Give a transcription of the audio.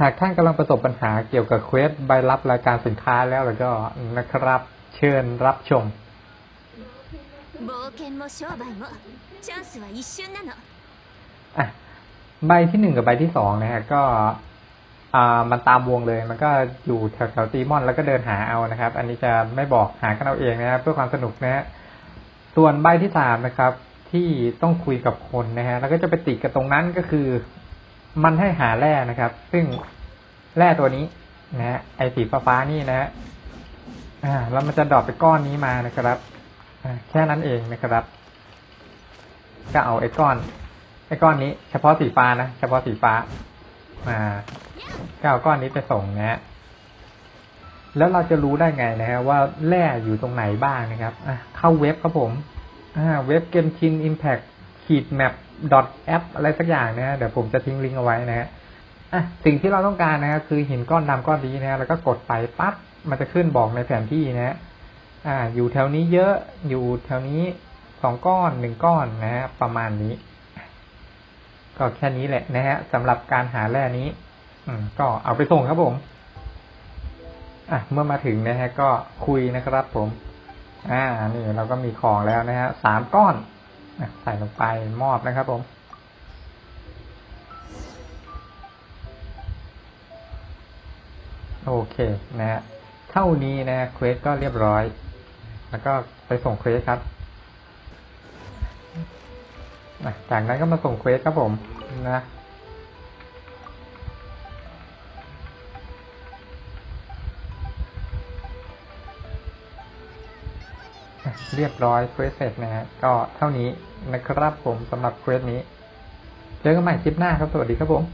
หากท่านกำลังประสบปัญหาเกี่ยวกับเควสใบรับรายการสินค้าแล้วแล้วก็นะครับเชิญรับชมอะใบที่หนึ่งกับใบที่สองนะฮะก็อ่ามันตามวงเลย มันก็อยู่แถวแถวตีมอน แล้วก็เดินหาเอานะครับ อันนี้จะไม่บอกหากันเอาเองนะครับเพื่อความสนุกนะฮะส่วนใบที่สามนะครับ ที่ต้องคุยกับคนนะฮะแล้วก็จะไปติดกับตรงนั้นก็คือ มันให้หาแร่นะครับ ซึ่งแร่ตัวนี้นะฮะไอสีฟ้านี่นะฮะอ่าแล้วมันจะดรอปไปก้อนนี้มานะครับอแค่นั้นเองนะครับ ก็เอาไอ้ก้อน ไอ้ก้อนนี้ เฉพาะสีฟ้านะเฉพาะสีฟ้ามาก็เอาก้อนนี้ไปส่งนะฮะแล้วเราจะรู้ได้ไงนะฮะว่าแร่อยู่ตรงไหนบ้างนะครับอะเข้าเว็บครับผมอ่าเว็บเกมชินอิมแพค ขีดแมปดอทแอปอะไรสักอย่างนะฮะเดี๋ยวผมจะทิ้งลิงก์เอาไว้นะฮะอะสิ่งที่เราต้องการนะฮะคือหินก้อนดำก้อนนี้นะฮะแล้วก็กดไปปั๊บมันจะขึ้นบอกในแผนที่นะฮะอ่า อยู่แถวนี้เยอะอยู่แถวนี้สองก้อนหนึ่งก้อนนะฮะประมาณนี้ ก็แค่นี้แหละนะฮะสำหรับการหาแร่นี้ อืม ก็เอาไปส่งครับผมอะเมื่อมาถึงนะฮะก็คุยนะครับผม อ่า นี่เราก็มีของแล้วนะฮะสามก้อน ใส่ลงไปมอบนะครับผม โอเคนะฮะเท่านี้นะเควสก็เรียบร้อย แล้วก็ไปส่งเควสครับจากนั้นก็มาส่งเควสครับผมนะ เรียบร้อยเควสเสร็จนะฮะก็เท่านี้นะครับผมสำหรับเควสนี้ เจอกันใหม่คลิปหน้าครับ สวัสดีครับผม